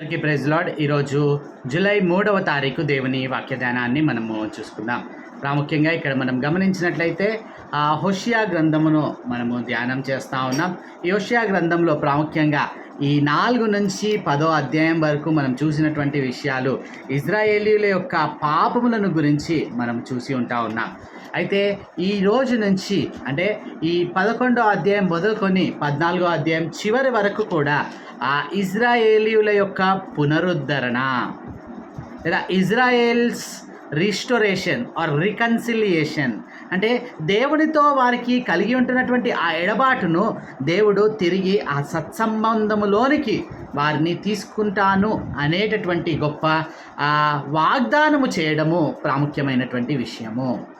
అందరికీ praise lord. ఈరోజు July మూడవ తారీఖు దేవుని వాక్యధ్యానాన్ని మనము చూసుకుందాం. ప్రాముఖ్యంగా ఇక్కడ మనం గమనించినట్లయితే ఆ హోషియా గ్రంథమును మనము ధ్యానం చేస్తూ ఉన్నాం. ఈ హోషియా గ్రంథంలో ప్రాముఖ్యంగా ఈ నాలుగు నుంచి పదో అధ్యాయం వరకు మనం చూసినటువంటి విషయాలు ఇజ్రాయేలీల యొక్క పాపములను గురించి మనం చూసి ఉంటా ఉన్నాం. అయితే ఈ రోజు నుంచి అంటే ఈ పదకొండో అధ్యాయం మొదలుకొని పద్నాలుగో అధ్యాయం చివరి వరకు కూడా ఆ ఇజ్రాయేలీయుల యొక్క పునరుద్ధరణ. లేదా ఇజ్రాయెల్స్ రిస్టోరేషన్ ఆర్ రికన్సిలియేషన్. అంటే దేవునితో వారికి కలిగి ఉంటున్నటువంటి ఆ ఎడబాటును దేవుడు తిరిగి ఆ సత్సంబంధములోనికి వారిని తీసుకుంటాను అనేటటువంటి గొప్ప వాగ్దానము చేయడము ప్రాముఖ్యమైనటువంటి విషయము.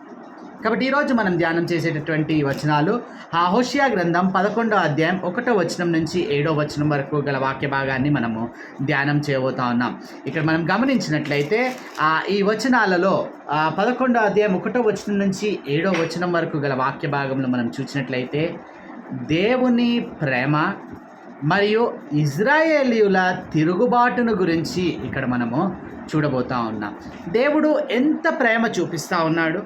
కాబట్టి ఈరోజు మనం ధ్యానం చేసేటటువంటి వచనాలు ఆ హోషియా గ్రంథం పదకొండో అధ్యాయం ఒకటో వచనం నుంచి ఏడో వచనం వరకు గల వాక్య భాగాన్ని మనము ధ్యానం చేయబోతా ఉన్నాం. ఇక్కడ మనం గమనించినట్లయితే ఈ వచనాలలో పదకొండో అధ్యాయం ఒకటో వచనం నుంచి ఏడో వచనం వరకు గల వాక్య భాగంలో మనం చూసినట్లయితే దేవుని ప్రేమ మరియు ఇజ్రాయేలీయుల తిరుగుబాటును గురించి ఇక్కడ మనము చూడబోతా ఉన్నాం. దేవుడు ఎంత ప్రేమ చూపిస్తూ ఉన్నాడు?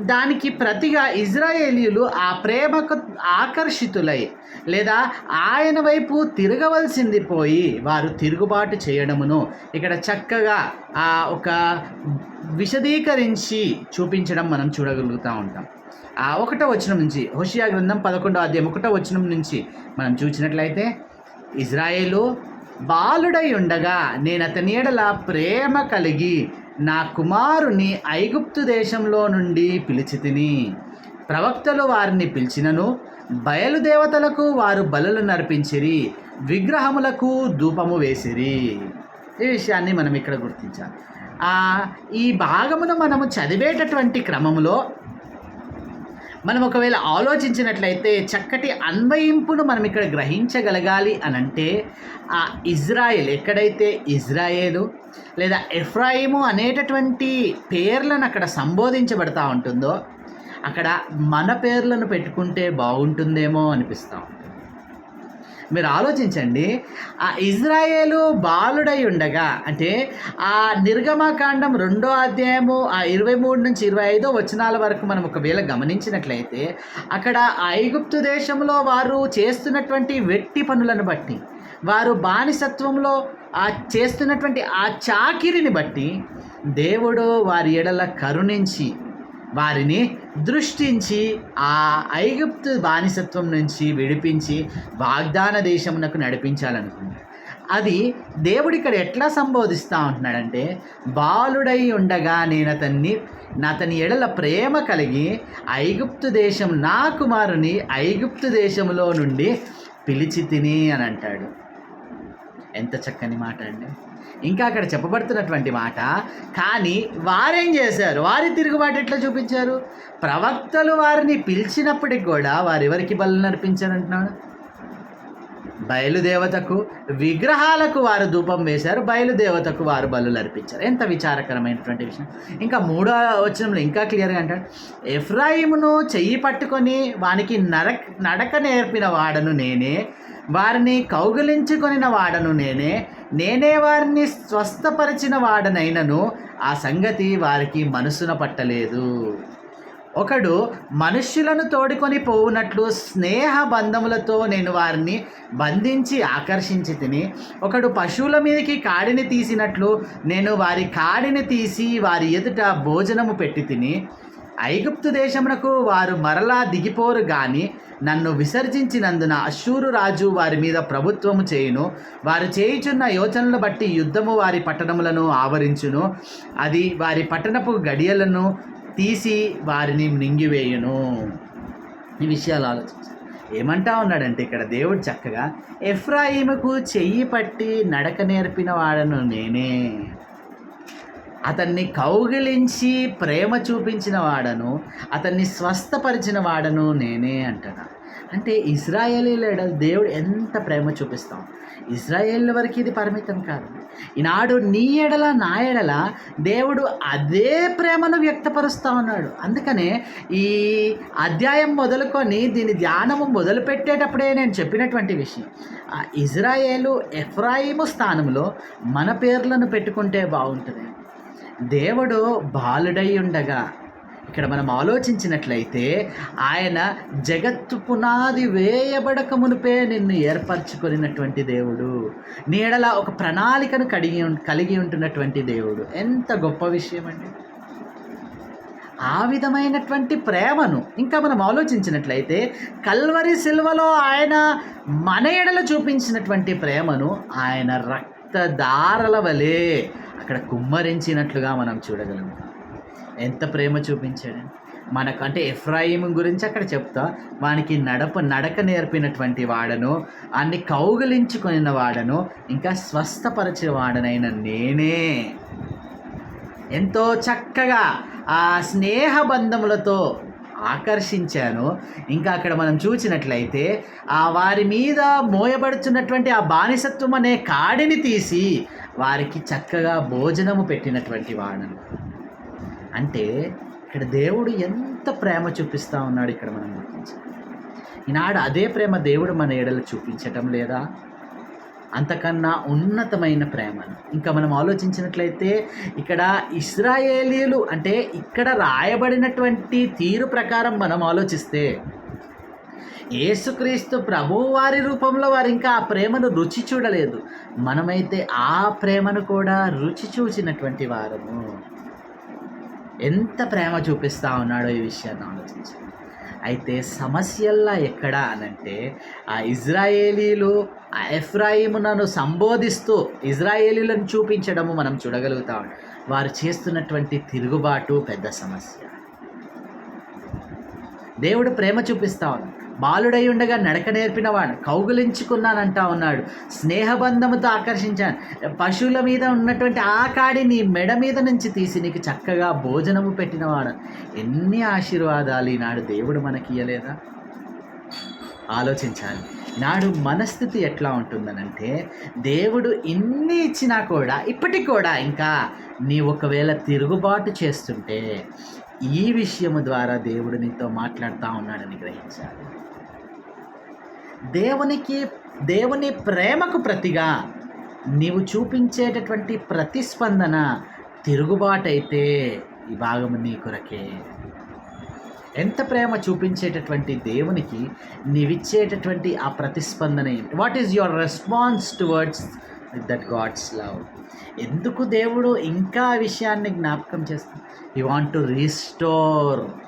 దానికి ప్రతిగా ఇజ్రాయేలీలు ఆ ప్రేమకు ఆకర్షితులై లేదా ఆయన వైపు తిరగవలసింది పోయి వారు తిరుగుబాటు చేయడమును ఇక్కడ చక్కగా ఆ ఒక విశదీకరించి చూపించడం మనం చూడగలుగుతూ ఉంటాం. ఆ ఒకటో వచనం నుంచి హోషియా గ్రంథం పదకొండో అధ్యాయం ఒకటో వచనం నుంచి మనం చూసినట్లయితే ఇజ్రాయేలు బాలుడై ఉండగా నేను అతని ఏడల ప్రేమ కలిగి నా కుమారుని ఐగుప్తు దేశంలో నుండి పిలిచి తిని ప్రవక్తలు వారిని పిలిచినను బయలుదేవతలకు వారు బలులు నర్పించిరి విగ్రహములకు ధూపము వేసిరి. ఈ విషయాన్ని మనం ఇక్కడ గుర్తించాలి. ఈ భాగమును మనము చదివేటటువంటి క్రమంలో మనం ఒకవేళ ఆలోచించినట్లయితే చక్కటి అన్వయింపును మనం ఇక్కడ గ్రహించగలగాలి అని అంటే ఆ ఇజ్రాయెల్ ఎక్కడైతే ఇజ్రాయేలు లేదా ఎఫ్రాయిము అనేటటువంటి పేర్లను అక్కడ సంబోధించబడతా ఉంటుందో అక్కడ మన పేర్లను పెట్టుకుంటే బాగుంటుందేమో అనిపిస్తాం మీరు ఆలోచించండి. ఆ ఇజ్రాయేలు బాలుడై ఉండగా అంటే ఆ నిర్గమకాండం రెండో అధ్యాయము ఆ ఇరవై మూడు నుంచి ఇరవై ఐదో వచనాల వరకు మనం ఒకవేళ గమనించినట్లయితే అక్కడ ఐగుప్తు దేశంలో వారు చేస్తున్నటువంటి వెట్టి పనులను బట్టి వారు బానిసత్వంలో ఆ చేస్తున్నటువంటి ఆ చాకిరిని బట్టి దేవుడు వారి ఎడల కరుణించి వారిని దృష్టించి ఆ ఐగుప్తు బానిసత్వం నుంచి విడిపించి వాగ్దాన దేశమునకు నడిపించాలనుకున్నాడు అది దేవుడు ఇక్కడ ఎట్లా సంబోధిస్తూ ఉంటున్నాడంటే బాలుడై ఉండగా నేను అతన్ని నా అతని ఎడల ప్రేమ కలిగి ఐగుప్తు దేశం నా కుమారుని ఐగుప్తు దేశంలో నుండి పిలిచి తిని అని అంటాడు. ఎంత చక్కని మాట అండి. ఇంకా అక్కడ చెప్పబడుతున్నటువంటి మాట కానీ వారేం చేశారు? వారి తిరుగుబాటు ఎట్లా చూపించారు? ప్రవక్తలు వారిని పిలిచినప్పటికి కూడా వారు ఎవరికి బలు నడిపించారంటున్నాడు? బయలుదేవతకు విగ్రహాలకు వారు ధూపం వేశారు బయలుదేవతకు వారు బలు అర్పించారు ఎంత విచారకరమైనటువంటి విషయం. ఇంకా మూడో వచనంలో ఇంకా క్లియర్గా అంటాడు ఎఫ్రాయిమును చెయ్యి పట్టుకొని వానికి నరక నడక నేర్పిన వాడను నేనే వారిని కౌగిలించుకొనిన వాడను నేనే నేనే వారిని స్వస్థపరిచిన వాడనైనను ఆ సంగతి వారికి మనసున పట్టలేదు. ఒకడు మనుష్యులను తోడుకొని పోవునట్లు స్నేహ బంధములతో నేను వారిని బంధించి ఆకర్షించి తిని ఒకడు పశువుల మీదకి కాడిని తీసినట్లు నేను వారి కాడిని తీసి వారి ఎదుట భోజనము పెట్టి తిని ఐగుప్తు దేశమునకు వారు మరలా దిగిపోరు గాని నన్ను విసర్జించినందున అశూరు రాజు వారి మీద ప్రభుత్వము చేయును. వారు చేయుచున్న యోచనలు బట్టి యుద్ధము వారి పట్టణములను ఆవరించును. అది వారి పట్టణపు గడియలను తీసి వారిని మింగివేయును. ఈ విషయాలు ఆలోచించాలి ఏమంటా ఉన్నాడంటే ఇక్కడ దేవుడు చక్కగా ఎఫ్రాయిముకు చెయ్యి పట్టి నడక నేర్పిన వాడను నేనే. అతన్ని కౌగిలించి ప్రేమ చూపించిన వాడను అతన్ని స్వస్థపరిచిన వాడను నేనే అంటున్నా అంటే ఇజ్రాయేలీల దేవుడు ఎంత ప్రేమ చూపిస్తాం? ఇజ్రాయేల్ వరకు ఇది పరిమితం కాదు. ఈనాడు నీ ఎడల నా ఎడల దేవుడు అదే ప్రేమను వ్యక్తపరుస్తా ఉన్నాడు. అందుకనే ఈ అధ్యాయం మొదలుకొని దీని ధ్యానము మొదలుపెట్టేటప్పుడే నేను చెప్పినటువంటి విషయం. ఇజ్రాయేలు ఎఫ్రాయిము స్థానంలో మన పేర్లను పెట్టుకుంటే బాగుంటుంది. దేవుడు బాలుడై ఉండగా ఇక్కడ మనం ఆలోచించినట్లయితే ఆయన జగత్తు పునాది వేయబడక మునిపే నిన్ను ఏర్పరచుకొనినటువంటి దేవుడు. నీడల ఒక ప్రణాళికను కలిగి ఉం- కలిగి ఉంటున్నటువంటి దేవుడు. ఎంత గొప్ప విషయం అండి ఆ విధమైనటువంటి ప్రేమను ఇంకా మనం ఆలోచించినట్లయితే కల్వరి సిల్వలో ఆయన మన ఎడల చూపించినటువంటి ప్రేమను ఆయన రక్తదారల వలె అక్కడ కుమ్మరించినట్లుగా మనం చూడగలం ఎంత ప్రేమ చూపించాడు. మనకు అంటే ఎఫ్రాయిం గురించి అక్కడ చెప్తా వానికి నడప నడక నేర్పినటువంటి వాడను అన్ని కౌగిలించుకొనిన వాడను ఇంకా స్వస్థపరిచిన వాడనైన నేనే. ఎంతో చక్కగా ఆ స్నేహ బంధములతో ఆకర్షించాను. ఇంకా అక్కడ మనం చూసినట్లయితే ఆ వారి మీద మోయబడుచున్నటువంటి ఆ బానిసత్వం అనే కాడిని తీసి వారికి చక్కగా భోజనము పెట్టినటువంటి వాడను. అంటే ఇక్కడ దేవుడు ఎంత ప్రేమ చూపిస్తూ ఉన్నాడు ఇక్కడ మనం గుర్తించాలి. ఈనాడు అదే ప్రేమ దేవుడు మన ఏడలు చూపించటం లేదా? అంతకన్నా ఉన్నతమైన ప్రేమను. ఇంకా మనం ఆలోచించినట్లయితే ఇక్కడ ఇస్రాయేలీలు అంటే ఇక్కడ రాయబడినటువంటి తీరు ప్రకారం మనం ఆలోచిస్తే యేసుక్రీస్తు ప్రభువారి రూపంలో వారు ఇంకా ఆ ప్రేమను రుచి చూడలేదు. మనమైతే ఆ ప్రేమను కూడా రుచి చూసినటువంటి వారము. ఎంత ప్రేమ చూపిస్తా ఉన్నాడో ఈ విషయాన్ని ఆలోచించి అయితే సమస్యల్లా ఎక్కడ అనంటే ఆ ఇజ్రాయేలీలు ఆ ఎఫ్రాయిమునను సంబోధిస్తూ ఇజ్రాయేలీలను చూపించడము మనం చూడగలుగుతాం. వారు చేస్తున్నటువంటి తిరుగుబాటు పెద్ద సమస్య. దేవుడు ప్రేమ చూపిస్తా ఉన్నాడు. బాలుడై ఉండగా నడక నేర్పినవాడు కౌగులించుకున్నానంటా ఉన్నాడు. స్నేహబంధముతో ఆకర్షించాను. పశువుల మీద ఉన్నటువంటి ఆ కాడి నీ మెడ మీద నుంచి తీసి నీకు చక్కగా భోజనము పెట్టినవాడు. ఎన్ని ఆశీర్వాదాలు ఈనాడు దేవుడు మనకి ఇయ్యలేదా ఆలోచించాలి. నాడు మనస్థితి ఎట్లా ఉంటుందనంటే దేవుడు ఇన్ని ఇచ్చినా కూడా ఇప్పటికి కూడా ఇంకా నీ ఒకవేళ తిరుగుబాటు చేస్తుంటే ఈ విషయము ద్వారా దేవుడు నీతో మాట్లాడుతూ ఉన్నాడని గ్రహించాలి. దేవునికి దేవుని ప్రేమకు ప్రతిగా నీవు చూపించేటటువంటి ప్రతిస్పందన తిరుగుబాటైతే ఈ భాగము నీ కొరకే. ఎంత ప్రేమ చూపించేటటువంటి దేవునికి నీవిచ్చేటటువంటి ఆ ప్రతిస్పందన ఏంటి? What is your response towards that God's love ఎందుకు దేవుడు ఇంకా విషయాన్ని జ్ఞాపకం చేస్తాడు? You want to restore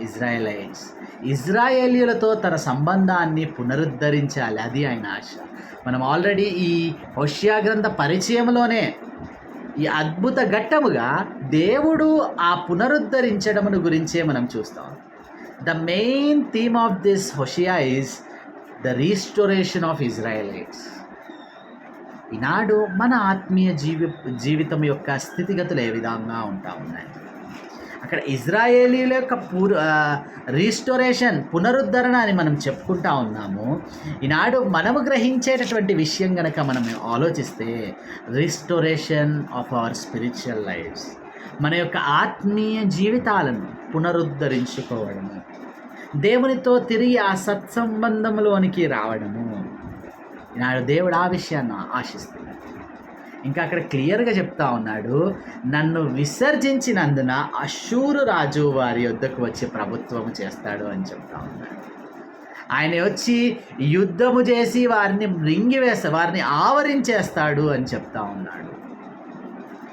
Israelites ఇజ్రాయేలీలతో తన సంబంధాన్ని పునరుద్ధరించాలి. అది ఆయన ఆశ. మనం ఆల్రెడీ ఈ హోషియా గ్రంథ పరిచయంలోనే ఈ అద్భుత ఘట్టముగా దేవుడు ఆ పునరుద్ధరించడమును గురించే మనం చూస్తాం. The main theme of this Hosea is the restoration of Israelites ఈనాడు మన ఆత్మీయ జీవి జీవితం యొక్క స్థితిగతులు ఏ విధంగా ఉంటా ఉన్నాయి? అక్కడ ఇజ్రాయేలీల యొక్క పూర్ రీస్టోరేషన్ పునరుద్ధరణ అని మనం చెప్పుకుంటా ఉన్నాము. ఈనాడు మనము గ్రహించేటటువంటి విషయం గనక మనం ఆలోచిస్తే restoration of our spiritual lifes మన యొక్క ఆత్మీయ జీవితాలను పునరుద్ధరించుకోవడము. దేవునితో తిరిగి ఆ సత్సంబంధంలోనికి రావడము. ఈనాడు దేవుడు ఆ విషయాన్ని ఆశిస్తుంది ఇంకా అక్కడ క్లియర్గా చెప్తా ఉన్నాడు. నన్ను విసర్జించినందున అశూరు రాజు వారి యొద్దకు వచ్చి ప్రభుత్వము చేస్తాడు అని చెప్తా ఉన్నాడు. ఆయన వచ్చి యుద్ధము చేసి వారిని రింగివేస్తా వారిని ఆవరించేస్తాడు అని చెప్తా ఉన్నాడు.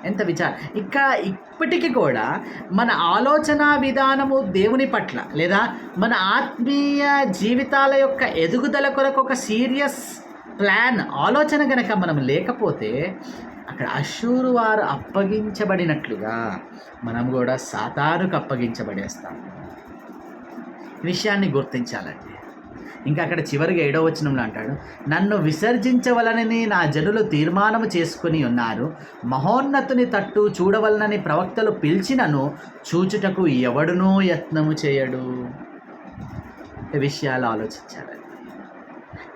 ఎంత విచారం ఇంకా ఇప్పటికీ కూడా మన ఆలోచన విధానము దేవుని పట్ల లేదా మన ఆత్మీయ జీవితాల యొక్క ఎదుగుదల కొరకు ఒక సీరియస్ ప్లాన్ ఆలోచన కనుక మనం లేకపోతే అక్కడ అశూరు వారు అప్పగించబడినట్లుగా మనం కూడా సాతారుకు అప్పగించబడేస్తాం. విషయాన్ని గుర్తించాలండి. ఇంకా అక్కడ చివరిగా ఏడో వచనంలో అంటాడు నన్ను విసర్జించవలనని నా జనులు తీర్మానము చేసుకుని ఉన్నారు. మహోన్నతుని తట్టు చూడవలనని ప్రవక్తలు పిలిచినను చూచుటకు ఎవడునూ యత్నము చేయడు. విషయాలు ఆలోచించాలి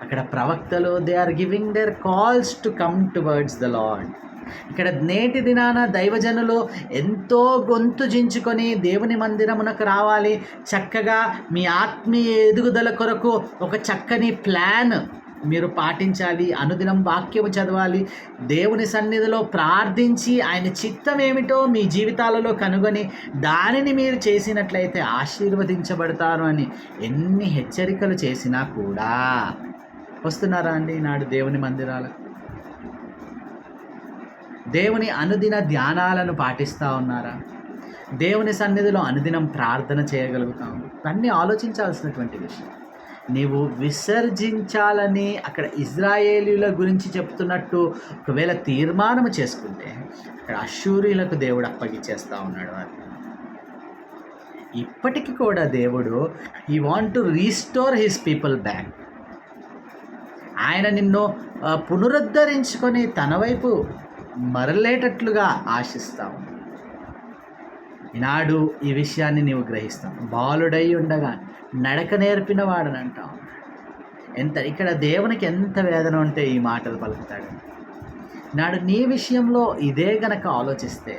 అక్కడ ప్రవక్తలు they are giving their calls to come towards the lord ఇక్కడ నేటి దినాన దైవజనులు ఎంతో గొంతు జించుకొని దేవుని మందిరమునకు రావాలి. చక్కగా మీ ఆత్మీయ ఎదుగుదల కొరకు ఒక చక్కని ప్లాన్ మీరు పాటించాలి. అనుదినం వాక్యము చదవాలి. దేవుని సన్నిధిలో ప్రార్థించి ఆయన చిత్తం ఏమిటో మీ జీవితాలలో కనుగొని దానిని మీరు చేసినట్లయితే ఆశీర్వదించబడతారు అని ఎన్ని హెచ్చరికలు చేసినా కూడా. వస్తున్నారా అండి నాడు దేవుని మందిరాలకు దేవుని అనుదిన ధ్యానాలను పాటిస్తూ ఉన్నారా? దేవుని సన్నిధిలో అనుదినం ప్రార్థన చేయగలుగుతాం. ఇవన్నీ ఆలోచించాల్సినటువంటి విషయం. నీవు విసర్జించాలని అక్కడ ఇజ్రాయేలీల గురించి చెప్తున్నట్టు ఒకవేళ తీర్మానం చేసుకుంటే అక్కడ అశూరియులకు దేవుడు అప్పగిచ్చేస్తూ ఉన్నాడు అది ఇప్పటికీ కూడా దేవుడు he want to restore his people back ఆయన నిన్ను పునరుద్ధరించుకొని తన వైపు మరలేటట్లుగా ఆశిస్తావు. ఈనాడు ఈ విషయాన్ని నీవు గ్రహిస్తాం బాలుడై ఉండగా నడక నేర్పిన వాడని అంటాం ఎంత ఇక్కడ దేవునికి ఎంత వేదన ఉంటే ఈ మాటలు పలుకుతాడు. నాడు నీ విషయంలో ఇదే గనక ఆలోచిస్తే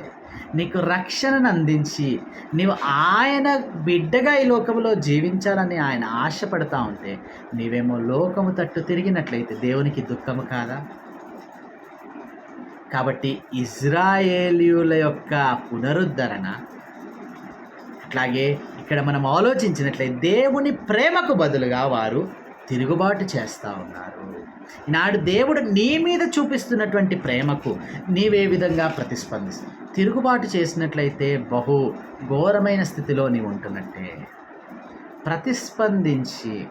నీకు రక్షణను అందించి నీవు ఆయన బిడ్డగా ఈ లోకంలో జీవించాలని ఆయన ఆశపడతా ఉంటే నీవేమో లోకము తట్టు తిరిగినట్లయితే దేవునికి దుఃఖము కాదా? కాబట్టి ఇజ్రాయేలీయుల యొక్క పునరుద్ధరణ అట్లాగే ఇక్కడ మనం ఆలోచించినట్లయితే దేవుని ప్రేమకు బదులుగా వారు తిరుగుబాటు చేస్తూ ఉన్నారు. నాడు దేవుడు నీ మీద చూపిస్తున్నటువంటి ప్రేమకు నీవే విధంగా ప్రతిస్పందిస్తావు తిరుగుబాటు చేసినట్లయితే బహు ఘోరమైన స్థితిలో నీవు ఉంటున్నట్టే. ప్రతిస్పందించి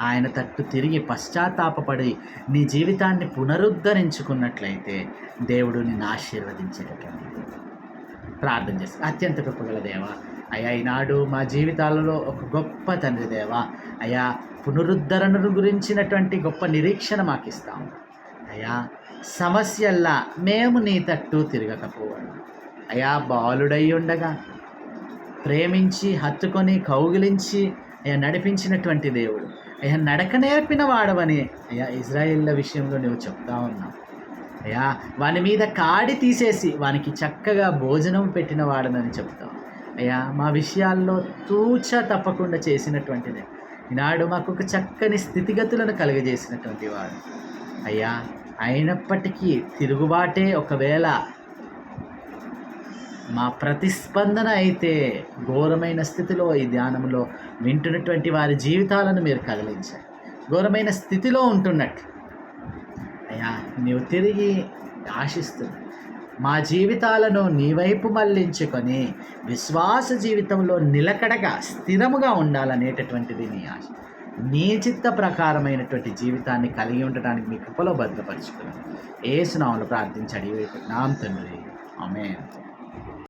ఆయన తట్టు తిరిగి పశ్చాత్తాపడి నీ జీవితాన్ని పునరుద్ధరించుకున్నట్లయితే దేవుడు నిన్ను ఆశీర్వదించేటటువంటి ప్రార్థన చేస్తాను అత్యంత కృపగల దేవ అయ్యా ఈనాడు మా జీవితాలలో ఒక గొప్ప తండ్రి దేవ. అయ్యా పునరుద్ధరణను గురించినటువంటి గొప్ప నిరీక్షణ మాకు ఇస్తాం అయ్యా సమస్యల్లా మేము నీ తట్టు తిరగకపోవడం. అయ్యా బాలుడై ఉండగా ప్రేమించి హత్తుకొని కౌగిలించి అయ్యా నడిపించినటువంటి దేవుడు. అయ్యా నడక నేర్పిన వాడవని అయ్యా ఇజ్రాయిల్ల విషయంలో నువ్వు చెప్తా ఉన్నావు. అయ్యా వాని మీద కాడి తీసేసి వానికి చక్కగా భోజనం పెట్టిన వాడనని చెప్తావు. అయ్యా మా విషయాల్లో తూచ తప్పకుండా చేసినటువంటిదే. ఈనాడు మాకు ఒక చక్కని స్థితిగతులను కలుగజేసినటువంటి వాడు. అయ్యా అయినప్పటికీ తిరుగుబాటే ఒకవేళ మా ప్రతిస్పందన అయితే ఘోరమైన స్థితిలో ఈ ధ్యానంలో వింటున్నటువంటి వారి జీవితాలను మీరు కదిలించారు ఘోరమైన స్థితిలో ఉంటున్నట్టు అయ్యా నీవు తిరిగి ఆశిస్తున్నా మా జీవితాలను నీ వైపు మళ్ళించుకొని విశ్వాస జీవితంలో నిలకడగా స్థిరముగా ఉండాలనేటటువంటిది నీ ఆశ. నీ చిత్త ప్రకారమైనటువంటి జీవితాన్ని కలిగి ఉండటానికి మీ కృపలో భద్రపరుచుకున్నాను. ఏ సునాములు ప్రార్థించి అడిగి నాం తండ్రి. ఆమె